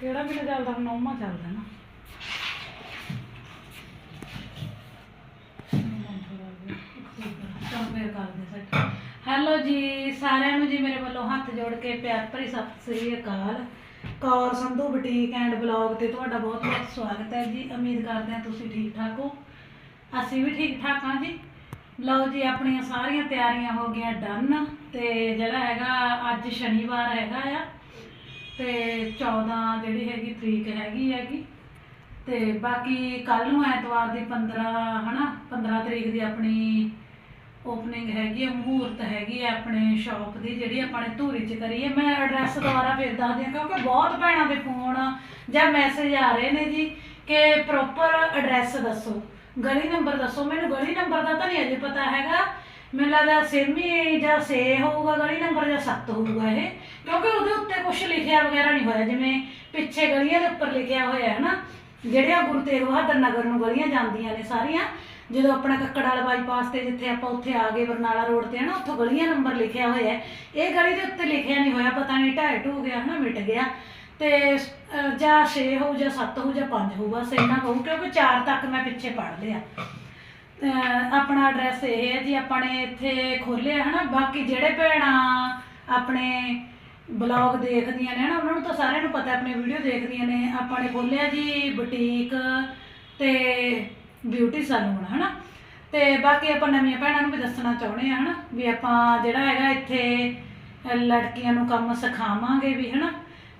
ਕਿਹੜਾ ਮਹੀਨਾ ਚੱਲਦਾ, ਹੁਣ ਨੌਵਾਂ ਚੱਲਦਾ ਨਾ। ਹੈਲੋ ਜੀ, ਸਾਰਿਆਂ ਨੂੰ ਜੀ ਮੇਰੇ ਵੱਲੋਂ ਹੱਥ ਜੋੜ ਕੇ ਪਿਆਰ ਭਰੀ ਸਤਿ ਸ੍ਰੀ ਅਕਾਲ। Kaur Sandhu boutique and blog ਤੇ ਤੁਹਾਡਾ ਬਹੁਤ ਬਹੁਤ ਸਵਾਗਤ ਹੈ ਜੀ। ਉਮੀਦ ਕਰਦੇ ਹਾਂ ਤੁਸੀਂ ਠੀਕ ਠਾਕ ਹੋ। ਅਸੀਂ ਵੀ ਠੀਕ ਠਾਕ ਹਾਂ ਜੀ। ਲਓ ਜੀ, ਆਪਣੀਆਂ ਸਾਰੀਆਂ ਤਿਆਰੀਆਂ ਹੋ ਗਈਆਂ ਡਨ। ਤੇ ਜਿਹੜਾ ਹੈਗਾ, ਅੱਜ ਸ਼ਨੀਵਾਰ ਹੈਗਾ ਆ। ਤੇ 14 ਜਿਹੜੀ ਹੈਗੀ ਤਰੀਕ ਹੈਗੀ ਹੈਗੀ। ਤੇ ਬਾਕੀ ਕੱਲ ਨੂੰ ਐਤਵਾਰ ਦੀ 15 ਹਨਾ 15 ਤਰੀਕ ਦੀ ਆਪਣੀ ਓਪਨਿੰਗ ਹੈਗੀ ਹੈ ਮਹੂਰਤ ਹੈਗੀ ਹੈ ਆਪਣੇ ਸ਼ਾਪ ਦੀ, ਜਿਹੜੀ ਆਪਾਂ ਨੇ ਧੂਰੀ ਚ ਕਰੀ ਹੈ ਮੈਂ ਐਡਰੈਸ ਦੁਬਾਰਾ ਫਿਰ ਦੱਸਦੀ ਹਾਂ ਕਿਉਂਕਿ ਬਹੁਤ ਭੈਣਾਂ ਦੇ ਫੋਨ ਜਾਂ ਮੈਸੇਜ ਆ ਰਹੇ ਨੇ ਜੀ ਕਿ ਪ੍ਰੋਪਰ ਐਡਰੈਸ ਦੱਸੋ। ਗਲੀ ਨੰਬਰ ਦੱਸੋ। ਮੈਨੂੰ ਗਲੀ ਨੰਬਰ ਦਾ ਤਾਂ ਨਹੀਂ ਅਜੇ ਪਤਾ ਹੈਗਾ। ਮੈਨੂੰ ਲੱਗਦਾ ਸੇਮੀ ਜਾਂ ਸੇ ਹੋਊਗਾ, ਗਲੀ ਨੰਬਰ ਜਾਂ 7 ਹੋਊਗਾ ਇਹ। ਕਿਉਂਕਿ ਉਹਦੇ ਉੱਤੇ ਕੁਝ ਲਿਖਿਆ ਵਗੈਰਾ ਨਹੀਂ ਹੋਇਆ, ਜਿਵੇਂ ਪਿੱਛੇ ਗਲੀਆਂ ਦੇ ਉੱਪਰ ਲਿਖਿਆ ਹੋਇਆ ਹੈ ਨਾ, ਜਿਹੜੀਆਂ ਗੁਰੂ ਤੇਗ ਬਹਾਦਰ ਨਗਰ ਨੂੰ ਗਲੀਆਂ ਜਾਂਦੀਆਂ ਨੇ ਸਾਰੀਆਂ, ਜਦੋਂ ਆਪਣਾ ਕੱਕੜ ਵਾਲਾ ਬਾਈਪਾਸ ਤੇ ਜਿੱਥੇ ਆਪਾਂ ਉੱਥੇ ਆ ਗਏ, ਬਰਨਾਲਾ ਰੋਡ ਤੇ ਹੈ ਨਾ, ਉੱਥੋਂ ਗਲੀਆਂ ਨੰਬਰ ਲਿਖਿਆ ਹੋਇਆ ਹੈ। ਇਹ ਗਲੀ ਦੇ ਉੱਤੇ ਲਿਖਿਆ ਨਹੀਂ ਹੋਇਆ, ਪਤਾ ਨਹੀਂ ਢਾਈ ਢੂ ਗਿਆ ਹਨਾ, ਮਿਟ ਗਿਆ। ਤੇ ਜਾਂ 6 ਹੋਊ ਜਾਂ 7 ਹੋਊ ਜਾਂ 5 ਹੋਊ, ਬਸ ਇੰਨਾ ਹੋਊ, ਕਿਉਂਕਿ 4 ਤੱਕ ਮੈਂ ਪਿੱਛੇ ਪੜ ਲਿਆ। ਅਹ, ਆਪਣਾ ਐਡਰੈਸ ਇਹ ਹੈ ਜੀ ਆਪਾਂ ਨੇ ਇੱਥੇ ਖੋਲਿਆ ਹਨਾ ਬਾਕੀ ਜਿਹੜੇ ਭੈਣਾਂ ਆਪਣੇ ਬਲੌਗ ਦੇਖਦੀਆਂ ਨੇ ਨਾ ਉਹਨਾਂ ਨੂੰ ਤਾਂ ਸਾਰਿਆਂ ਨੂੰ ਪਤਾ ਆਪਣੇ ਵੀਡੀਓ ਦੇਖਦੀਆਂ ਨੇ ਆਪਾਂ ਨੇ ਖੋਲਿਆ ਜੀ ਬੁਟੀਕ ਤੇ ਬਿਊਟੀ ਸੈਲੂਨ ਹਨਾ। ਤੇ ਬਾਕੀ ਆਪਾਂ ਨਵੀਆਂ ਭੈਣਾਂ ਨੂੰ ਵੀ ਦੱਸਣਾ ਚਾਹੁੰਦੇ ਆ ਹਨਾ ਵੀ ਆਪਾਂ ਜਿਹੜਾ ਹੈਗਾ ਇੱਥੇ ਲੜਕੀਆਂ ਨੂੰ ਕੰਮ ਸਿਖਾਵਾਂਗੇ ਵੀ ਹਨਾ।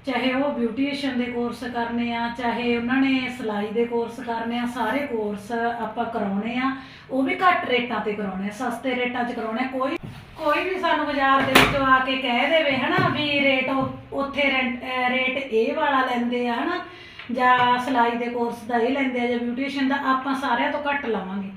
ਚਾਹੇ ਉਹ ਬਿਊਟੀਸ਼ੀਅਨ ਦੇ ਕੋਰਸ ਕਰਨੇ ਆ, ਚਾਹੇ ਉਹਨਾਂ ਨੇ ਸਿਲਾਈ ਦੇ ਕੋਰਸ ਕਰਨੇ ਆ, ਸਾਰੇ ਕੋਰਸ ਆਪਾਂ ਕਰਾਉਣੇ ਆ। ਉਹ ਵੀ ਘੱਟ ਰੇਟਾਂ ਤੇ ਕਰਾਉਣੇ ਆ, ਸਸਤੇ ਰੇਟਾਂ 'ਚ ਕਰਾਉਣੇ ਕੋਈ ਕੋਈ ਵੀ ਸਾਨੂੰ ਬਾਜ਼ਾਰ ਦੇ ਵਿੱਚੋਂ ਆ ਕੇ ਕਹਿ ਦੇਵੇ, ਹਨਾ, ਵੀ ਰੇਟ ਉਹ- ਉੱਥੇ ਰੈਂਟ- ਰੇਟ ਇਹ ਵਾਲਾ ਲੈਂਦੇ ਆ, ਹਨਾ, ਜਾਂ ਸਿਲਾਈ ਦੇ ਕੋਰਸ ਦਾ ਇਹ ਲੈਂਦੇ ਆ, ਜਾਂ ਬਿਊਟੀਸ਼ੀਅਨ ਦਾ, ਆਪਾਂ ਸਾਰਿਆਂ ਤੋਂ ਘੱਟ ਲਵਾਂਗੇ।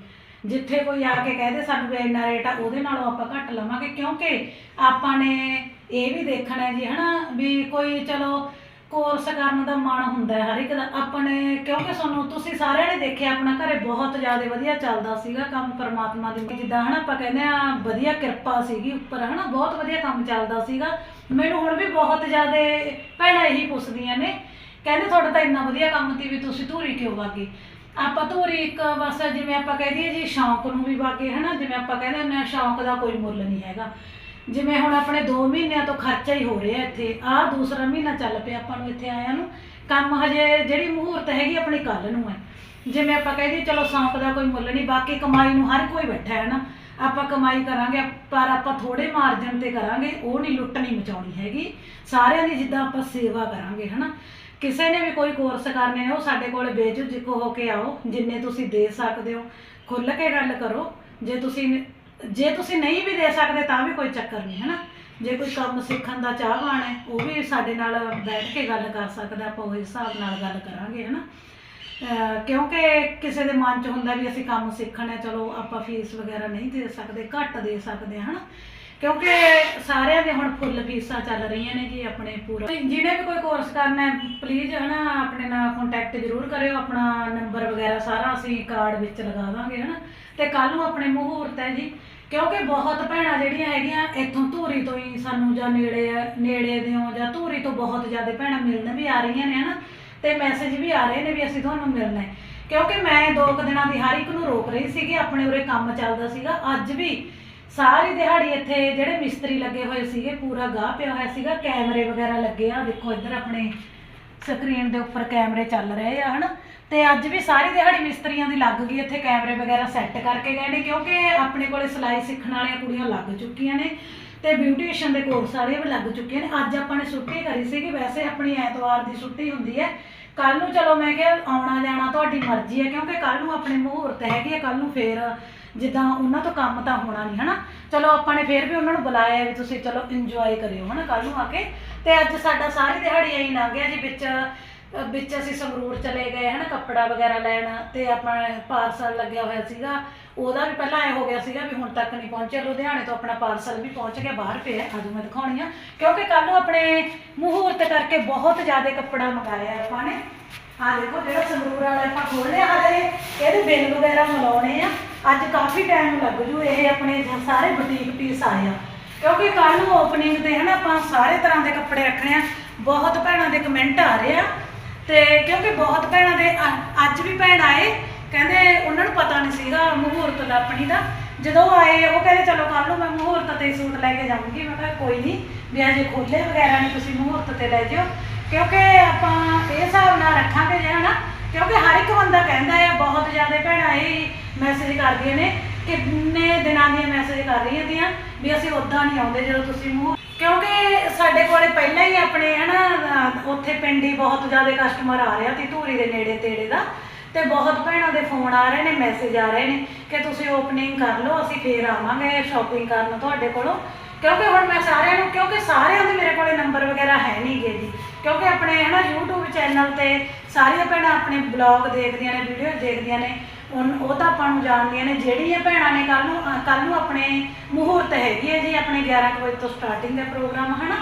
ਜਿੱਥੇ ਕੋਈ ਆ ਕੇ ਕਹਦੇ ਸਾਨੂੰ ਵੀ ਇੰਨਾ ਰੇਟ ਆ, ਉਹਦੇ ਨਾਲੋਂ ਆਪਾਂ ਘੱਟ ਲਵਾਂਗੇ, ਕਿਉਂਕਿ ਆਪਾਂ ਨੇ ਇਹ ਵੀ ਦੇਖਣਾ ਜੀ, ਹਨਾ, ਵੀ ਕੋਈ ਚਲੋ ਕੋਰਸ ਕਰਨ ਦਾ ਮਨ ਹੁੰਦਾ ਹੈ ਹਰ ਇੱਕ ਦਾ। ਆਪਣੇ, ਕਿਉਂਕਿ ਸਾਨੂੰ ਤੁਸੀਂ ਸਾਰਿਆਂ ਨੇ ਦੇਖਿਆ, ਆਪਣਾ ਘਰੇ ਬਹੁਤ ਜ਼ਿਆਦਾ ਵਧੀਆ ਚੱਲਦਾ ਸੀਗਾ ਕੰਮ ਪਰਮਾਤਮਾ ਦੀ। ਜਿੱਦਾਂ, ਹਨਾ, ਆਪਾਂ ਕਹਿੰਦੇ ਆ ਵਧੀਆ ਕਿਰਪਾ ਸੀਗੀ ਉੱਪਰ, ਹਨਾ, ਬਹੁਤ ਵਧੀਆ ਕੰਮ ਚੱਲਦਾ ਸੀਗਾ। ਮੈਨੂੰ ਹੁਣ ਵੀ ਬਹੁਤ ਜ਼ਿਆਦਾ ਭੈਣਾਂ ਇਹੀ ਪੁੱਛਦੀਆਂ ਨੇ, ਕਹਿੰਦੇ ਤੁਹਾਡਾ ਤਾਂ ਇੰਨਾ ਵਧੀਆ ਕੰਮ ਸੀ ਵੀ ਤੁਸੀਂ ਧੂਰੀ ਕਿਉਂ ਵਾਗੇ? ਆਪਾਂ ਧੂਰੀ ਇੱਕ ਬਸ ਜਿਵੇਂ ਆਪਾਂ ਕਹਿ ਦਈਏ ਜੀ, ਸ਼ੌਂਕ ਨੂੰ ਵੀ ਵਾਗੇ, ਹਨਾ, ਜਿਵੇਂ ਆਪਾਂ ਕਹਿੰਦੇ ਹੁੰਦੇ ਆ ਸ਼ੌਂਕ ਦਾ ਕੋਈ ਮੁੱਲ ਨਹੀਂ ਹੈਗਾ। ਜਿਵੇਂ ਹੁਣ ਆਪਣੇ 2 ਮਹੀਨਿਆਂ ਤੋਂ ਖਰਚਾ ਹੀ ਹੋ ਰਿਹਾ ਇੱਥੇ, ਆਹ ਦੂਸਰਾ ਮਹੀਨਾ ਚੱਲ ਪਿਆ ਆਪਾਂ ਨੂੰ ਇੱਥੇ ਆਇਆਂ ਨੂੰ। ਕੰਮ ਹਜੇ ਜਿਹੜੀ ਮਹੂਰਤ ਹੈਗੀ ਆਪਣੀ ਕੱਲ ਨੂੰ ਹੈ। ਜਿਵੇਂ ਆਪਾਂ ਕਹਿ ਚਲੋ ਸ਼ੌਂਕ ਦਾ ਕੋਈ ਮੁੱਲ ਨਹੀਂ, ਬਾਕੀ ਕਮਾਈ ਨੂੰ ਹਰ ਕੋਈ ਬੈਠਾ ਹੈ ਨਾ। ਆਪਾਂ ਕਮਾਈ ਕਰਾਂਗੇ, ਪਰ ਆਪਾਂ ਥੋੜੇ ਮਾਰਜਨ ਤੇ ਕਰਾਂਗੇ, ਉਹ ਨਹੀਂ ਲੁੱਟ ਨਹੀਂ ਮਚਾਉਣੀ ਹੈਗੀ। ਸਾਰਿਆਂ ਦੀ ਜਿੱਦਾਂ ਆਪਾਂ ਸੇਵਾ ਕਰਾਂਗੇ ਹਨਾ ਕਿਸੇ ਨੇ ਵੀ ਕੋਈ ਕੋਰਸ ਕਰਨੇ ਨੇ, ਉਹ ਸਾਡੇ ਕੋਲ ਬੇਝਿਜਕ ਹੋ ਕੇ ਆਓ, ਜਿੰਨੇ ਤੁਸੀਂ ਦੇ ਸਕਦੇ ਹੋ। ਖੁੱਲ ਕੇ ਗੱਲ ਕਰੋ, ਜੇ ਤੁਸੀਂ ਜੇ ਤੁਸੀਂ ਨਹੀਂ ਵੀ ਦੇ ਸਕਦੇ ਤਾਂ ਵੀ ਕੋਈ ਚੱਕਰ ਨਹੀਂ, ਹੈਨਾ? ਜੇ ਕੋਈ ਕੰਮ ਸਿੱਖਣ ਦਾ ਚਾਹਵਾਨ ਹੈ, ਉਹ ਵੀ ਸਾਡੇ ਨਾਲ ਬੈਠ ਕੇ ਗੱਲ ਕਰ ਸਕਦਾ, ਆਪਾਂ ਉਸ ਹਿਸਾਬ ਨਾਲ ਗੱਲ ਕਰਾਂਗੇ, ਹਨਾ? ਅਹ ਕਿਉਂਕਿ ਕਿਸੇ ਦੇ ਮਨ 'ਚ ਹੁੰਦਾ ਵੀ ਅਸੀਂ ਕੰਮ ਸਿੱਖਣਾ, ਚਲੋ ਆਪਾਂ ਫੀਸ ਵਗੈਰਾ ਨਹੀਂ ਦੇ ਸਕਦੇ, ਘੱਟ ਦੇ ਸਕਦੇ ਹਾਂ ਹਨਾ? ਕਿਉਂਕਿ ਸਾਰਿਆਂ ਦੇ ਹੁਣ ਫੁੱਲ ਫੀਸਾਂ ਚੱਲ ਰਹੀਆਂ ਨੇ ਜੀ ਆਪਣੇ ਪੂਰਾ। ਜਿਹਨੇ ਵੀ ਕੋਈ ਕੋਰਸ ਕਰਨਾ ਹੈ ਪਲੀਜ਼ ਹਨਾ, ਆਪਣੇ ਨਾਲ ਕੰਟੈਕਟ ਜ਼ਰੂਰ ਕਰਿਓ, ਆਪਣਾ ਨੰਬਰ ਵਗੈਰਾ ਸਾਰਾ ਅਸੀਂ ਕਾਰਡ ਵਿੱਚ ਲਗਾ ਦਾਂਗੇ, ਹਨਾ। ਤੇ ਕੱਲ ਨੂੰ ਆਪਣੇ ਮਹੂਰਤ ਹੈ ਜੀ, ਕਿਉਂਕਿ ਬਹੁਤ ਭੈਣਾਂ ਜਿਹੜੀਆਂ ਹੈਗੀਆਂ, ਇੱਥੋਂ ਧੂਰੀ ਤੋਂ ਹੀ ਸਾਨੂੰ ਜਾਂ ਨੇੜੇ ਨੇੜੇ ਦਿਓ ਜਾਂ ਧੂਰੀ ਤੋਂ ਬਹੁਤ ਜ਼ਿਆਦਾ ਭੈਣਾਂ ਮਿਲਣ ਵੀ ਆ ਰਹੀਆਂ ਨੇ, ਹਨਾ। ਤੇ ਮੈਸੇਜ ਵੀ ਆ ਰਹੇ ਨੇ ਵੀ ਅਸੀਂ ਤੁਹਾਨੂੰ ਮਿਲਣਾ ਹੈ। ਕਿਉਂਕਿ ਮੈਂ ਦੋ ਕੁ ਦਿਨਾਂ ਦੀ ਹਰ ਇੱਕ ਨੂੰ ਰੋਕ ਰਹੀ ਸੀਗੀ, ਆਪਣੇ ਉਰੇ ਕੰਮ ਚੱਲਦਾ ਸੀਗਾ। ਅੱਜ ਵੀ ਸਾਰੀ ਦਿਹਾੜੀ ਇੱਥੇ ਜਿਹੜੇ ਮਿਸਤਰੀ ਲੱਗੇ ਹੋਏ ਸੀਗੇ, ਪੂਰਾ ਗਾਹ ਪਿਆ ਹੋਇਆ ਸੀਗਾ, ਕੈਮਰੇ ਵਗੈਰਾ ਲੱਗੇ ਆ। ਦੇਖੋ ਇੱਧਰ ਆਪਣੇ ਸਕਰੀਨ ਦੇ ਉੱਪਰ ਕੈਮਰੇ ਚੱਲ ਰਹੇ ਆ, ਹਨਾ? ਤੇ ਅੱਜ ਵੀ ਸਾਰੀ ਦਿਹਾੜੀ ਮਿਸਤਰੀਆਂ ਦੀ ਲੱਗ ਗਈ, ਇੱਥੇ ਕੈਮਰੇ ਵਗੈਰਾ ਸੈੱਟ ਕਰਕੇ ਗਏ ਨੇ, ਕਿਉਂਕਿ ਆਪਣੇ ਕੋਲੇ ਸਿਲਾਈ ਸਿੱਖਣ ਵਾਲੀਆਂ ਕੁੜੀਆਂ ਲੱਗ ਚੁੱਕੀਆਂ ਨੇ ਤੇ ਬਿਊਟੀਸ਼ੀਅਨ ਦੇ ਕੋਰਸ ਵਾਲੀਆਂ ਵੀ ਲੱਗ ਚੁੱਕੀਆਂ ਨੇ। ਅੱਜ ਆਪਾਂ ਨੇ ਛੁੱਟੀ ਕਰੀ ਸੀਗੀ, ਵੈਸੇ ਆਪਣੀ ਐਤਵਾਰ ਦੀ ਛੁੱਟੀ ਹੁੰਦੀ ਹੈ। ਕੱਲ ਨੂੰ ਚਲੋ ਮੈਂ ਕਿਹਾ ਆਉਣਾ ਜਾਣਾ ਤੁਹਾਡੀ ਮਰਜ਼ੀ ਹੈ, ਕਿਉਂਕਿ ਕੱਲ ਨੂੰ ਆਪਣੇ ਮਹੂਰਤ ਹੈਗੀ ਹੈ ਕੱਲ ਨੂੰ ਫੇਰ ਜਿੱਦਾਂ ਉਹਨਾਂ ਤੋਂ ਕੰਮ ਤਾਂ ਹੋਣਾ ਨਹੀਂ, ਹਨਾ? ਚਲੋ ਆਪਾਂ ਨੇ ਫੇਰ ਵੀ ਉਹਨਾਂ ਨੂੰ ਬੁਲਾਇਆ ਵੀ ਤੁਸੀਂ ਚਲੋ ਇੰਜੋਏ ਕਰਿਓ, ਹਨਾ ਕੱਲ ਨੂੰ ਆ ਕੇ। ਤੇ ਅੱਜ ਸਾਡਾ ਸਾਰੀ ਦਿਹਾੜੀ ਐਂ ਲੰਘ ਗਿਆ ਜੀ, ਵਿੱਚ ਅ, ਵਿੱਚ ਅਸੀਂ ਸੰਗਰੂਰ ਚਲੇ ਗਏ ਹਨਾ ਕੱਪੜਾ ਵਗੈਰਾ ਲੈਣ ਤੇ ਆਪਣਾ ਪਾਰਸਲ ਲੱਗਿਆ ਹੋਇਆ ਸੀਗਾ। ਉਹਦਾ ਵੀ ਪਹਿਲਾਂ ਐ ਹੋ ਗਿਆ ਸੀਗਾ ਵੀ ਹੁਣ ਤੱਕ ਨਹੀਂ ਪਹੁੰਚਿਆ ਲੁਧਿਆਣੇ ਤੋਂ ਆਪਣਾ ਪਾਰਸਲ ਵੀ ਪਹੁੰਚ ਗਿਆ ਬਾਹਰ ਪਿਆ ਅੱਜ ਮੈਂ ਦਿਖਾਉਣੀ ਆ। ਕਿਉਂਕਿ ਕੱਲ ਨੂੰ ਆਪਣੇ ਮਹੂਰਤ ਕਰਕੇ ਬਹੁਤ ਜ਼ਿਆਦਾ ਕੱਪੜਾ ਮੰਗਾਇਆ ਹੈ ਆਪਾਂ ਨੇ। ਆ ਦੇਖੋ ਜਿਹੜਾ ਸੰਗਰੂਰ ਵਾਲਾ ਆਪਾਂ ਖੋਲ੍ਹਿਆ ਹਲੇ ਇਹਦੇ ਬਿੱਲ ਵਗੈਰਾ ਮਿਲਾਉਣੇ ਆ। ਅੱਜ ਕਾਫੀ ਟਾਈਮ ਲੱਗ ਜੂ ਇਹ ਆਪਣੇ ਸਾਰੇ ਬੁਟੀਕ ਪੀਸ ਆਏ ਆ। ਕਿਉਂਕਿ ਕੱਲ ਨੂੰ ਓਪਨਿੰਗ ਤੇ ਹਨਾ ਆਪਾਂ ਸਾਰੇ ਤਰ੍ਹਾਂ ਦੇ ਕੱਪੜੇ ਰੱਖਣੇ ਆ। ਬਹੁਤ ਭੈਣਾਂ ਦੇ ਕਮੈਂਟ ਆ ਰਹੇ ਆ। ਤੇ ਕਿਉਂਕਿ ਬਹੁਤ ਭੈਣਾਂ ਦੇ ਅ- ਅੱਜ ਵੀ ਭੈਣ ਆਏ, ਕਹਿੰਦੇ ਉਹਨਾਂ ਨੂੰ ਪਤਾ ਨਹੀਂ ਸੀਗਾ ਮਹੂਰਤ ਦਾ ਆਪਣੀ ਦਾ। ਜਦੋਂ ਉਹ ਆਏ, ਉਹ ਕਹਿੰਦੇ ਚਲੋ ਕੱਲ ਨੂੰ ਮੈਂ ਮਹੂਰਤ ਤੇ ਸੂਟ ਲੈ ਕੇ ਜਾਊਂਗੀ ਮੈਂ ਕਿਹਾ ਕੋਈ ਨਹੀਂ, ਵੀ ਅਜੇ ਖੋਲੇ ਵਗੈਰਾ ਨਹੀਂ, ਤੁਸੀਂ ਮਹੂਰਤ ਤੇ ਲੈ ਜਿਓ ਕਿਉਂਕਿ ਆਪਾਂ ਇਹ ਹਿਸਾਬ ਨਾਲ ਰੱਖਾਂਗੇ ਜੇ, ਹਨਾ? ਕਿਉਂਕਿ ਹਰ ਇੱਕ ਬੰਦਾ ਕਹਿੰਦਾ ਹੈ, ਬਹੁਤ ਜ਼ਿਆਦਾ ਭੈਣਾਂ ਇਹ ਮੈਸੇਜ ਕਰਦੀਆਂ ਨੇ, ਕਿੰਨੇ ਦਿਨਾਂ ਦੀਆਂ ਮੈਸੇਜ ਕਰ ਰਹੀਆਂ ਦੀਆਂ ਵੀ ਅਸੀਂ ਉਦਾਂ ਨਹੀਂ ਆਉਂਦੇ ਜਦੋਂ ਤੁਸੀਂ ਮੂੰਹ ਕਿਉਂਕਿ ਸਾਡੇ ਕੋਲੇ ਪਹਿਲਾਂ ਹੀ ਆਪਣੇ ਹਨਾ, ਅਹ ਉੱਥੇ ਪਿੰਡ ਹੀ ਬਹੁਤ ਜ਼ਿਆਦਾ ਕਸਟਮਰ ਆ ਰਿਹਾ ਸੀ, ਧੂਰੀ ਦੇ ਨੇੜੇ ਤੇੜੇ ਦਾ। ਤੇ ਬਹੁਤ ਭੈਣਾਂ ਦੇ ਫੋਨ ਆ ਰਹੇ ਨੇ ਮੈਸੇਜ ਆ ਰਹੇ ਨੇ ਕਿ ਤੁਸੀਂ ਓਪਨਿੰਗ ਕਰ ਲਓ, ਅਸੀਂ ਫੇਰ ਆਵਾਂਗੇ ਸ਼ਾਪਿੰਗ ਕਰਨ ਤੁਹਾਡੇ ਕੋਲੋਂ। ਕਿਉਂਕਿ ਹੁਣ ਮੈਂ ਸਾਰਿਆਂ ਨੂੰ, ਕਿਉਂਕਿ ਸਾਰਿਆਂ ਦੇ ਮੇਰੇ ਕੋਲੇ ਨੰਬਰ ਵਗੈਰਾ ਹੈ ਨਹੀਂ ਨਹੀਂਗੇ ਜੀ। ਕਿਉਂਕਿ ਆਪਣੇ ਹਨਾ, YouTube ਚੈਨਲ ਤੇ ਸਾਰੀਆਂ ਭੈਣਾਂ ਆਪਣੇ ਬਲੌਗ ਦੇਖਦੀਆਂ ਨੇ ਵੀਡੀਓ ਦੇਖਦੀਆਂ ਨੇ। ਉਨ- ਉਹ ਤਾਂ ਆਪਾਂ ਨੂੰ ਜਾਣਦੀਆਂ ਨੇ, ਜਿਹੜੀਆਂ ਭੈਣਾਂ ਨੇ ਕੱਲ ਨੂੰ ਕੱਲ ਨੂੰ ਆਪਣੇ ਮਹੂਰਤ ਹੈਗੀ ਹੈ ਜੀ, ਆਪਣੇ 11 ਕੁ ਵਜੇ ਤੋਂ ਸਟਾਰਟਿੰਗ ਦਾ ਪ੍ਰੋਗਰਾਮ, ਹਨਾ?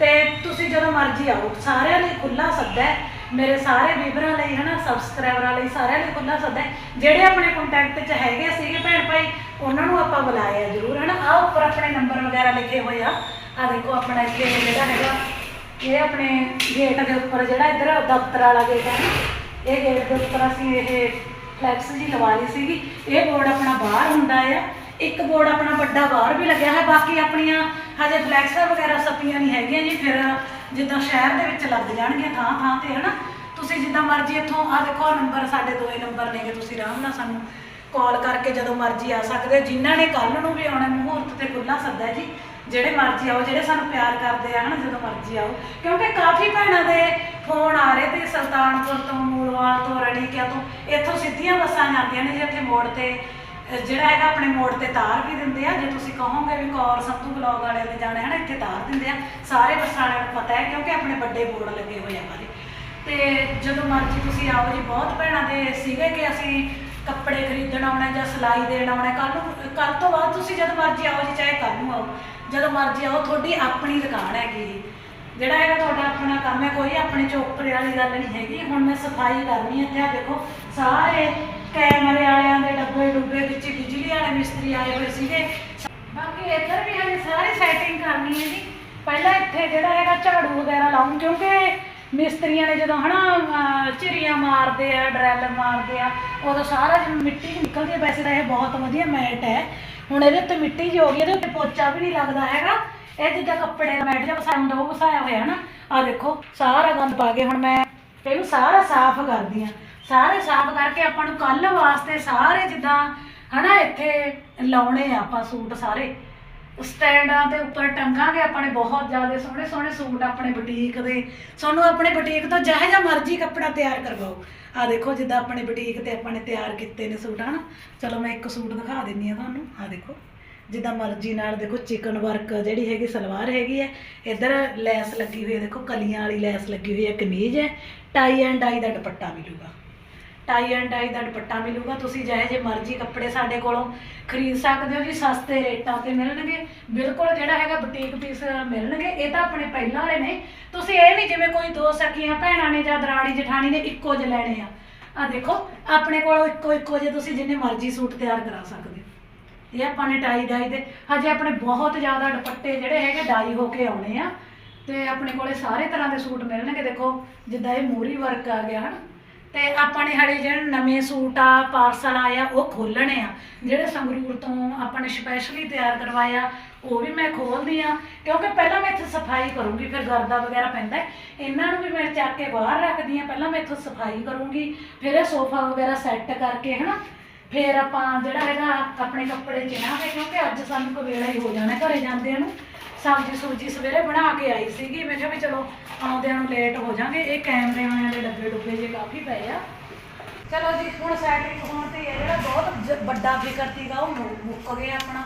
ਤੇ ਤੁਸੀਂ ਜਦੋਂ ਮਰਜ਼ੀ ਆਓ, ਸਾਰਿਆਂ ਲਈ ਖੁੱਲਾ ਸੱਦਾ ਹੈ, ਮੇਰੇ ਸਾਰੇ ਵੀਵਰਾਂ ਲਈ, ਹਨਾ ਸਬਸਕ੍ਰਾਈਬਰਾਂ ਲਈ ਸਾਰਿਆਂ ਲਈ ਖੁੱਲਾ ਸੱਦਾ ਹੈ। ਜਿਹੜੇ ਆਪਣੇ ਕੰਟੈਕਟ 'ਚ ਹੈਗੇ ਸੀਗੇ ਭੈਣ ਭਾਈ, ਉਹਨਾਂ ਨੂੰ ਆਪਾਂ ਬੁਲਾਇਆ ਜ਼ਰੂਰ, ਹਨਾ? ਆਹ ਉੱਪਰ ਆਪਣੇ ਨੰਬਰ ਵਗੈਰਾ ਲਿਖੇ ਹੋਏ ਆ। ਆ ਦੇਖੋ ਆਪਣਾ ਇੱਥੇ ਜਿਹੜਾ ਹੈਗਾ, ਇਹ ਆਪਣੇ ਗੇਟ ਦੇ ਉੱਪਰ ਜਿਹੜਾ ਇੱਧਰ ਦਫ਼ਤਰ ਵਾਲਾ ਗੇਟ ਹੈ ਨਾ, ਇਹ ਗੇਟ ਦੇ ਉੱਪਰ ਅਸੀਂ ਇਹ ਫਲੈਕਸ ਜੀ ਲਵਾ ਲਈ ਸੀਗੀ। ਇਹ ਬੋਰਡ ਆਪਣਾ ਬਾਹਰ ਹੁੰਦਾ ਆ। ਇੱਕ ਬੋਰਡ ਆਪਣਾ ਵੱਡਾ ਬਾਹਰ ਵੀ ਲੱਗਿਆ ਹੈ। ਬਾਕੀ ਆਪਣੀਆਂ ਹਜੇ ਫਲੈਕਸਾਂ ਵਗੈਰਾ ਸੱਪੀਆਂ ਨਹੀਂ ਹੈਗੀਆਂ ਜੀ। ਫਿਰ ਜਿੱਦਾਂ ਸ਼ਹਿਰ ਦੇ ਵਿੱਚ ਲੱਗ ਜਾਣਗੀਆਂ ਥਾਂ ਥਾਂ ਤੇ, ਹਨਾ? ਤੁਸੀਂ ਜਿੱਦਾਂ ਮਰਜ਼ੀ ਇੱਥੋਂ ਆ ਦੇਖੋ ਨੰਬਰ ਸਾਡੇ ਦੋਏ ਨੰਬਰ ਨੇਗੇ। ਤੁਸੀਂ ਆਰਾਮ ਨਾਲ ਸਾਨੂੰ ਕਾਲ ਕਰਕੇ ਜਦੋਂ ਮਰਜ਼ੀ ਆ ਸਕਦੇ ਹੋ ਜਿਨ੍ਹਾਂ ਨੇ ਕੱਲ ਨੂੰ ਵੀ ਆਉਣਾ, ਮਹੂਰਤ ਤੇ ਖੁੱਲਾ ਸੱਦਾ ਜੀ। ਜਿਹੜੇ ਮਰਜ਼ੀ ਆਓ, ਜਿਹੜੇ ਸਾਨੂੰ ਪਿਆਰ ਕਰਦੇ ਆ ਹਨਾ, ਜਦੋਂ ਮਰਜ਼ੀ ਆਓ। ਕਿਉਂਕਿ ਕਾਫੀ ਭੈਣਾਂ ਦੇ ਫੋਨ ਆ ਰਹੇ ਤੇ ਸੁਲਤਾਨਪੁਰ ਤੋਂ, ਮੂਲਵਾਲ ਤੋਂ ਰਣੀਕਿਆ ਤੋਂ, ਇੱਥੋਂ ਸਿੱਧੀਆਂ ਬੱਸਾਂ ਜਾਂਦੀਆਂ ਨੇ ਜੀ ਇੱਥੇ ਮੋੜ ਤੇ। ਅਹ ਜਿਹੜਾ ਹੈਗਾ ਆਪਣੇ ਮੋੜ ਤੇ ਤਾਰ ਵੀ ਦਿੰਦੇ ਆ। ਜੇ ਤੁਸੀਂ ਕਹੋਗੇ ਵੀ ਕੌਰ ਸੰਧੂ ਬਲੌਗ ਵਾਲਿਆਂ ਦੇ ਜਾਣਾ ਹੈ ਨਾ ਇੱਥੇ ਤਾਰ ਦਿੰਦੇ ਆ। ਸਾਰੇ ਬੱਸਾਂ ਵਾਲਿਆਂ ਨੂੰ ਪਤਾ ਹੈ, ਕਿਉਂਕਿ ਆਪਣੇ ਵੱਡੇ ਬੋਰਡ ਲੱਗੇ ਹੋਏ ਆ ਬਾਰੇ। ਤੇ ਜਦੋਂ ਮਰਜ਼ੀ ਤੁਸੀਂ ਆਓ ਜੀ, ਬਹੁਤ ਭੈਣਾਂ ਦੇ ਸੀਗੇ ਕਿ ਅਸੀਂ ਕੱਪੜੇ ਖਰੀਦਣ ਆਉਣਾ ਜਾਂ ਸਿਲਾਈ ਦੇਣ ਆਉਣਾ ਕੱਲ ਨੂੰ ਕੱਲ ਤੋਂ ਬਾਅਦ ਤੁਸੀਂ ਜਦੋਂ ਮਰਜ਼ੀ ਆਓ ਜੀ, ਚਾਹੇ ਕੱਲ ਨੂੰ ਆਓ, ਜਦੋਂ ਮਰਜ਼ੀ ਆਓ, ਤੁਹਾਡੀ ਆਪਣੀ ਦੁਕਾਨ ਹੈਗੀ। ਜੀ ਜਿਹੜਾ ਹੈਗਾ ਤੁਹਾਡਾ ਆਪਣਾ ਕੰਮ ਹੈ, ਕੋਈ ਆਪਣੇ ਚੋਪਰੇ ਵਾਲੀ ਗੱਲ ਨਹੀਂ ਹੈਗੀ। ਹੁਣ ਮੈਂ ਸਫ਼ਾਈ ਕਰਨੀ ਇੱਥੇ ਆ ਦੇਖੋ, ਸਾਰੇ ਕੈਮਰੇ ਵਾਲਿਆਂ ਦੇ ਡੱਬੇ ਡੁੱਬੇ, ਵਿੱਚ ਬਿਜਲੀ ਵਾਲੇ ਮਿਸਤਰੀ ਆਏ ਹੋਏ ਸੀਗੇ। ਬਾਕੀ ਇੱਧਰ ਵੀ ਹਜੇ ਸਾਰੀ ਸੈਟਿੰਗ ਕਰਨੀ ਹੈ ਜੀ। ਪਹਿਲਾਂ ਇੱਥੇ ਜਿਹੜਾ ਹੈਗਾ ਝਾੜੂ ਵਗੈਰਾ ਲਾਉਂ ਕਿਉਂਕਿ ਮਿਸਤਰੀਆਂ ਨੇ ਜਦੋਂ ਹਨਾ ਅਹ, ਝਿਰੀਆਂ ਮਾਰਦੇ ਆ ਡਰੈਲ ਮਾਰਦੇ ਆ ਉਦੋਂ ਸਾਰਾ ਜਿਵੇਂ ਮਿੱਟੀ ਨਿਕਲਦੀ ਹੈ ਵੈਸੇ ਤਾਂ ਇਹ ਬਹੁਤ ਵਧੀਆ ਮੈਟ ਹੈ। ਹੁਣ ਇਹਦੇ ਉੱਤੇ ਮਿੱਟੀ ਜਿਹੀ ਹੋ ਗਈ ਇਹਦੇ ਉੱਤੇ ਪੋਚਾ ਵੀ ਨਹੀਂ ਲੱਗਦਾ ਹੈਗਾ। ਇਹ ਜਿੱਦਾਂ ਕੱਪੜੇ ਦਾ ਮੈਟ ਜਿਹਾ ਵਸਾਇਆ ਹੁੰਦਾ ਉਹ ਵਸਾਇਆ ਹੋਇਆ ਨਾ ਆ ਦੇਖੋ ਸਾਰਾ ਗੰਦ ਪਾ ਕੇ ਹੁਣ ਮੈਂ ਇਹਨੂੰ ਸਾਰਾ ਸਾਫ਼ ਕਰਦੀ ਆ। ਸਾਰੇ ਸਾਫ਼ ਕਰਕੇ ਆਪਾਂ ਨੂੰ ਕੱਲ ਵਾਸਤੇ ਸਾਰੇ ਜਿੱਦਾਂ ਹਨਾ ਇੱਥੇ ਲਾਉਣੇ ਆ ਆਪਾਂ ਸੂਟ ਸਾਰੇ। ਸਟੈਂਡਾਂ ਦੇ ਉੱਪਰ ਟੰਗਾਂਗੇ ਆਪਾਂ ਨੇ ਬਹੁਤ ਜ਼ਿਆਦਾ ਸੋਹਣੇ ਸੋਹਣੇ ਸੂਟ ਆਪਣੇ ਬੁਟੀਕ ਦੇ। ਸਾਨੂੰ ਆਪਣੇ ਬੁਟੀਕ ਤੋਂ ਜਿਹੋ ਜਿਹਾ ਮਰਜ਼ੀ ਕੱਪੜਾ ਤਿਆਰ ਕਰਵਾਓ। ਆ ਦੇਖੋ ਜਿੱਦਾਂ ਆਪਣੇ ਬੁਟੀਕ ਤੇ ਆਪਾਂ ਨੇ ਤਿਆਰ ਕੀਤੇ ਨੇ ਸੂਟ, ਹਨਾ? ਚਲੋ ਮੈਂ ਇੱਕ ਸੂਟ ਦਿਖਾ ਦਿੰਨੀ ਆ ਤੁਹਾਨੂੰ। ਆ ਦੇਖੋ, ਜਿੱਦਾਂ ਮਰਜ਼ੀ ਨਾਲ ਦੇਖੋ ਚਿਕਨ ਵਰਕ ਜਿਹੜੀ ਹੈਗੀ ਸਲਵਾਰ ਹੈਗੀ ਹੈ। ਇੱਧਰ ਲੈਸ ਲੱਗੀ ਹੋਈ ਹੈ, ਦੇਖੋ ਕਲੀਆਂ ਵਾਲੀ ਲੈਸ ਲੱਗੀ ਹੋਈ ਹੈ, ਕਮੀਜ਼ ਹੈ। ਟਾਈ ਐਂਡ ਡਾਈ ਦਾ ਦੁਪੱਟਾ ਮਿਲੂਗਾ। ਟਾਈ ਐਂਡ ਟਾਈ ਦਾ ਦੁਪੱਟਾ ਮਿਲੂਗਾ, ਤੁਸੀਂ ਜਿਹੇ ਜੇ ਮਰਜ਼ੀ ਕੱਪੜੇ ਸਾਡੇ ਕੋਲੋਂ ਖਰੀਦ ਸਕਦੇ ਹੋ ਜੀ, ਸਸਤੇ ਰੇਟਾਂ ਤੇ ਮਿਲਣਗੇ। ਬਿਲਕੁਲ ਜਿਹੜਾ ਹੈਗਾ ਬੁਟੀਕ ਪੀਸ ਮਿਲਣਗੇ, ਇਹ ਤਾਂ ਆਪਣੇ ਪਹਿਲਾਂ ਵਾਲੇ ਨੇ। ਤੁਸੀਂ ਇਹ ਨਹੀਂ ਜਿਵੇਂ ਕੋਈ ਦੋ ਸਕੀਆਂ ਭੈਣਾਂ ਨੇ ਜਾਂ ਦਰਾਣੀ ਜਠਾਣੀ ਨੇ, ਇੱਕੋ ਜਿਹੇ ਲੈਣੇ ਆ। ਆ ਦੇਖੋ, ਆਪਣੇ ਕੋਲੋਂ ਇੱਕੋ ਇੱਕੋ ਜਿਹੇ ਤੁਸੀਂ ਜਿੰਨੇ ਮਰਜ਼ੀ ਸੂਟ ਤਿਆਰ ਕਰਾ ਸਕਦੇ ਹੋ। ਇਹ ਆਪਾਂ ਨੇ ਟਾਈ ਡਾਈ ਦੇ। ਹਜੇ ਆਪਣੇ ਬਹੁਤ ਜ਼ਿਆਦਾ ਦੁਪੱਟੇ ਜਿਹੜੇ ਹੈਗੇ ਡਾਈ ਹੋ ਕੇ ਆਉਣੇ ਆ। ਤੇ ਆਪਣੇ ਕੋਲੇ ਸਾਰੇ ਤਰ੍ਹਾਂ ਦੇ ਸੂਟ ਮਿਲਣਗੇ। ਦੇਖੋ, ਜਿੱਦਾਂ ਇਹ ਮੋਰੀ ਵਰਕ ਆ ਗਿਆ, ਹਨ? ਤੇ ਆਪਾਂ ਨੇ ਹਲੇ ਜਿਹੜੇ ਨਵੇਂ ਸੂਟ ਆ ਪਾਰਸਲ ਆਇਆ ਉਹ ਖੋਲਣੇ ਆ। ਜਿਹੜੇ ਸੰਗਰੂਰ ਤੋਂ ਆਪਾਂ ਨੇ ਸਪੈਸ਼ਲੀ ਤਿਆਰ ਕਰਵਾਇਆ ਉਹ ਵੀ ਮੈਂ ਖੋਲਦੀ ਆ। ਕਿਉਂਕਿ ਪਹਿਲਾਂ ਮੈਂ ਇੱਥੇ ਸਫ਼ਾਈ ਕਰੂੰਗੀ, ਫਿਰ ਗਰਦਾ ਵਗੈਰਾ ਪੈਂਦਾ ਹੈ। ਇਹਨਾਂ ਨੂੰ ਵੀ ਮੈਂ ਚੱਕ ਕੇ ਬਾਹਰ ਰੱਖਦੀ ਆ, ਪਹਿਲਾਂ ਮੈਂ ਇੱਥੋਂ ਸਫ਼ਾਈ ਕਰੂੰਗੀ, ਫਿਰ ਇਹ ਸੋਫਾ ਵਗੈਰਾ ਸੈੱਟ ਕਰਕੇ, ਹਨਾ? ਫਿਰ ਆਪਾਂ ਜਿਹੜਾ ਹੈਗਾ ਆਪਣੇ ਕੱਪੜੇ ਚਿਣਾਂਗੇ ਕਿਉਂਕਿ ਅੱਜ ਸਾਨੂੰ ਕੋ ਵੇਲਾ ਹੀ ਹੋ ਜਾਣਾ ਘਰੇ ਜਾਂਦਿਆਂ ਨੂੰ। ਸਬਜ਼ੀ ਸੁਬਜੀ ਸਵੇਰੇ ਬਣਾ ਕੇ ਆਈ ਸੀਗੀ। ਮੈਂ ਕਿਹਾ ਵੀ ਚਲੋ ਆਉਂਦਿਆਂ ਨੂੰ ਲੇਟ ਹੋ ਜਾਾਂਗੇ। ਇਹ ਕੈਮਰੇ ਵਾਲਿਆਂ ਦੇ ਡੱਬੇ ਡੁੱਬੇ ਜੇ ਕਾਫੀ ਪਏ ਆ। ਚਲੋ ਜੀ, ਹੁਣ ਸੈਟਿੰਗ ਹੋਣ ਤੇ ਇਹ ਜਿਹੜਾ ਬਹੁਤ ਵੱਡਾ ਫਿਕਰ ਸੀਗਾ, ਉਹ ਮੁ- ਮੁੱਕ ਗਿਆ ਆਪਣਾ।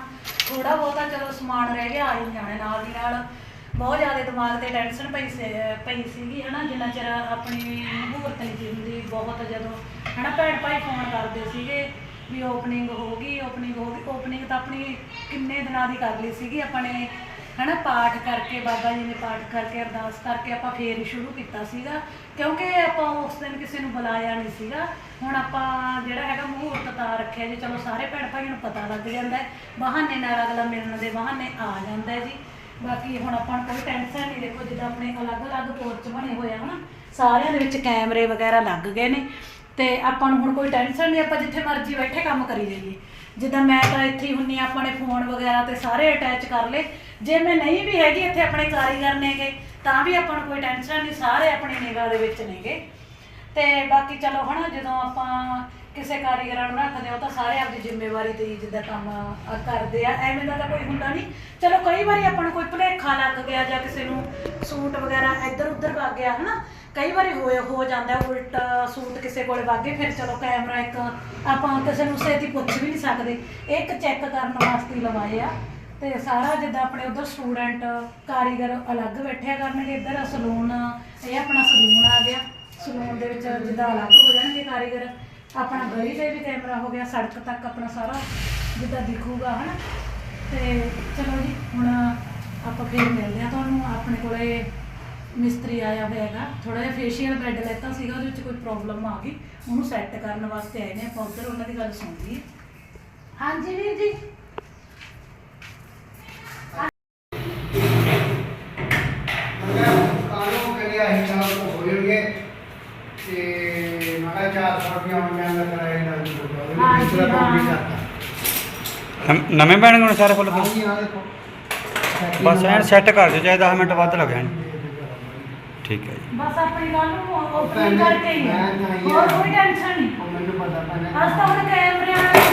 ਥੋੜਾ ਬਹੁਤਾ ਚਲੋ ਸਮਾਨ ਰਹਿ ਗਿਆ ਆ ਹੀ ਜਾਣਾ ਨਾਲ ਦੀ ਨਾਲ। ਬਹੁਤ ਜ਼ਿਆਦਾ ਦਿਮਾਗ ਤੇ ਟੈਨਸ਼ਨ ਪਈ ਸੀ, ਪਈ ਸੀਗੀ, ਹਨਾ? ਜਿੰਨਾ ਚਿਰ ਆਪਣੀ ਮਹੂਰਤ ਨਹੀਂ ਸੀ ਹੁੰਦੀ, ਬਹੁਤ ਜਦੋਂ, ਹਨਾ? ਭੈਣ ਭਾਈ ਫੋਨ ਕਰਦੇ ਸੀਗੇ ਵੀ ਓਪਨਿੰਗ ਹੋ ਗਈ ਓਪਨਿੰਗ ਹੋ ਗਈ। ਓਪਨਿੰਗ ਤਾਂ ਆਪਣੀ ਕਿੰਨੇ ਦਿਨਾਂ ਦੀ ਕਰ ਲਈ ਸੀਗੀ, ਆਪਾਂ ਨੇ ਹਨਾ, ਪਾਠ ਕਰਕੇ, ਬਾਬਾ ਜੀ ਨੇ ਪਾਠ ਕਰਕੇ, ਅਰਦਾਸ ਕਰਕੇ ਆਪਾਂ ਫੇਰ ਸ਼ੁਰੂ ਕੀਤਾ ਸੀਗਾ, ਕਿਉਂਕਿ ਆਪਾਂ ਉਸ ਦਿਨ ਕਿਸੇ ਨੂੰ ਬੁਲਾਇਆ ਨਹੀਂ ਸੀਗਾ। ਹੁਣ ਆਪਾਂ ਜਿਹੜਾ ਹੈਗਾ ਮਹੂਰਤ ਤਾਂ ਰੱਖਿਆ ਜੀ, ਚਲੋ ਸਾਰੇ ਭੈਣ ਭਾਈਆਂ ਨੂੰ ਪਤਾ ਲੱਗ ਜਾਂਦਾ ਬਹਾਨੇ ਨਾਲ ਅਗਲਾ ਮਿਲਣ ਦੇ ਬਹਾਨੇ ਆ ਜਾਂਦਾ ਜੀ। ਬਾਕੀ ਹੁਣ ਆਪਾਂ ਨੂੰ ਕੋਈ ਟੈਨਸ਼ਨ ਨਹੀਂ, ਦੇਖੋ ਜਿੱਦਾਂ ਆਪਣੇ ਅਲੱਗ-ਅਲੱਗ ਪੋਰਚ ਬਣੇ ਹੋਏ ਆ, ਹਨਾ, ਸਾਰਿਆਂ ਦੇ ਵਿੱਚ ਕੈਮਰੇ ਵਗੈਰਾ ਲੱਗ ਗਏ ਨੇ। ਤੇ ਆਪਾਂ ਨੂੰ ਹੁਣ ਕੋਈ ਟੈਨਸ਼ਨ ਨਹੀਂ, ਆਪਾਂ ਜਿੱਥੇ ਮਰਜ਼ੀ ਬੈਠੇ ਕੰਮ ਕਰੀ ਜਾਈਏ। ਜਿੱਦਾਂ ਮੈਂ ਤਾਂ ਇੱਥੇ ਹੀ ਹੁੰਨੀ ਆ ਆਪਣੇ ਫੋਨ ਵਗੈਰਾ ਤੇ ਸਾਰੇ ਅਟੈਚ ਕਰ ਲਏ। ਜੇ ਮੈਂ ਨਹੀਂ ਵੀ ਹੈਗੀ ਇੱਥੇ ਆਪਣੇ ਕਾਰੀਗਰ ਨੇਗੇ ਤਾਂ ਵੀ ਆਪਾਂ ਨੂੰ ਕੋਈ ਟੈਨਸ਼ਨ ਨਹੀਂ ਸਾਰੇ ਆਪਣੀ ਨਿਗਾਹ ਦੇ ਵਿੱਚ ਨੇਗੇ। ਤੇ ਬਾਕੀ ਚਲੋ ਹਨਾ ਜਦੋਂ ਆਪਾਂ ਕਿਸੇ ਕਾਰੀਗਰਾਂ ਨੂੰ ਰੱਖਦੇ ਹਾਂ ਉਹ ਤਾਂ ਸਾਰੇ ਆਪਣੀ ਜ਼ਿੰਮੇਵਾਰੀ ਤੇ ਹੀ ਜਿੱਦਾਂ ਕੰਮ ਅ, ਕਰਦੇ ਆ ਐਵੇਂ ਦਾ ਤਾਂ ਕੋਈ ਹੁੰਦਾ ਨਹੀਂ। ਚਲੋ ਕਈ ਵਾਰੀ ਆਪਾਂ ਨੂੰ ਕੋਈ ਭੁਲੇਖਾ ਲੱਗ ਗਿਆ ਜਾਂ ਕਿਸੇ ਨੂੰ ਸੂਟ ਵਗੈਰਾ ਇੱਧਰ ਉੱਧਰ ਵਗ ਗਿਆ ਹਨਾ। ਕਈ ਵਾਰੀ ਹੋਏ ਹੋ ਜਾਂਦਾ ਉਲਟ ਸੂਟ ਕਿਸੇ ਕੋਲ ਵਗ ਗਏ ਫਿਰ ਚਲੋ ਕੈਮਰਾ ਇੱਕ ਆਪਾਂ ਕਿਸੇ ਨੂੰ ਛੇਤੀ ਪੁੱਛ ਵੀ ਨਹੀਂ ਸਕਦੇ। ਇਹ ਇੱਕ ਚੈੱਕ ਕਰਨ ਵਾਸਤੇ ਹੀ ਲਵਾਏ ਆ। ਤੇ ਸਾਰਾ ਜਿੱਦਾਂ ਆਪਣੇ ਉਧਰ ਸਟੂਡੈਂਟ ਕਾਰੀਗਰ ਅਲੱਗ ਬੈਠਿਆ ਕਰਨਗੇ, ਇੱਧਰ ਸਲੂਨ ਇਹ ਆਪਣਾ ਸਲੂਨ ਆ ਗਿਆ। ਸਲੂਨ ਦੇ ਵਿੱਚ ਜਿੱਦਾਂ ਅਲੱਗ ਹੋ ਜਾਣਗੇ ਕਾਰੀਗਰ। ਆਪਣਾ ਗਲੀ ਤੇ ਵੀ ਕੈਮਰਾ ਹੋ ਗਿਆ, ਸੜਕ ਤੱਕ ਆਪਣਾ ਸਾਰਾ ਜਿੱਦਾਂ ਦਿਖੂਗਾ, ਹਨਾ? ਤੇ ਚਲੋ ਜੀ, ਹੁਣ ਆਪਾਂ ਫੇਰ ਮਿਲਦੇ ਆ ਤੁਹਾਨੂੰ। ਆਪਣੇ ਕੋਲੇ ਮਿਸਤਰੀ ਆਇਆ ਹੋਇਆ ਹੈਗਾ। ਥੋੜਾ ਜਿਹਾ ਫੇਸ਼ੀਅਲ ਬੈੱਡ ਲੈਤਾ ਸੀਗਾ, ਉਹਦੇ ਵਿੱਚ ਕੋਈ ਪ੍ਰੋਬਲਮ ਆ ਗਈ। ਉਹਨੂੰ ਸੈੱਟ ਕਰਨ ਵਾਸਤੇ ਆਏ ਨੇ ਆਪਾਂ ਉੱਧਰ, ਉਹਨਾਂ ਦੀ ਗੱਲ ਸੁਣਦੀ ਹਾਂਜੀ ਵੀਰ ਜੀ ਕਾਨੂੰ ਕਰਿਆ ਹਿਸਾਬ ਤੋਂ ਹੋ ਜਾਣਗੇ ਤੇ ਮੈਂ ਕਿਹਾ 400 ਰੁਪਏ ਆਨਲਾਈਨ ਦਾ ਕਰਾਇਆ ਇਹਨਾਂ ਨੂੰ ਹਾਂ ਵੀ ਹਾਂ। ਕਰਤਾ ਨਵੇਂ ਪੈਣਗੇ ਹੁਣ ਸਾਰੇ ਫੁੱਲ ਹਾਂ ਹਾਂ ਦੇਖੋ। ਬਸ ਐਨ ਸੈੱਟ ਕਰ ਦਿਓ ਚਾਹੇ 10 ਮਿੰਟ ਵੱਧ ਲੱਗਣ ਠੀਕ ਹੈ ਜੀ। ਬਸ ਆਪਣੀ ਗੱਲ ਨੂੰ ਓਪਨ ਕਰਕੇ ਹੀ। ਇਹ ਹੋਰ। ਕੋਈ ਟੈਨਸ਼ਨ ਨਹੀਂ। ਮੈਨੂੰ ਪਤਾ ਪੈਣਾ ਅਸ ਤਾਂ ਹੁਣ ਕੈਮਰਾ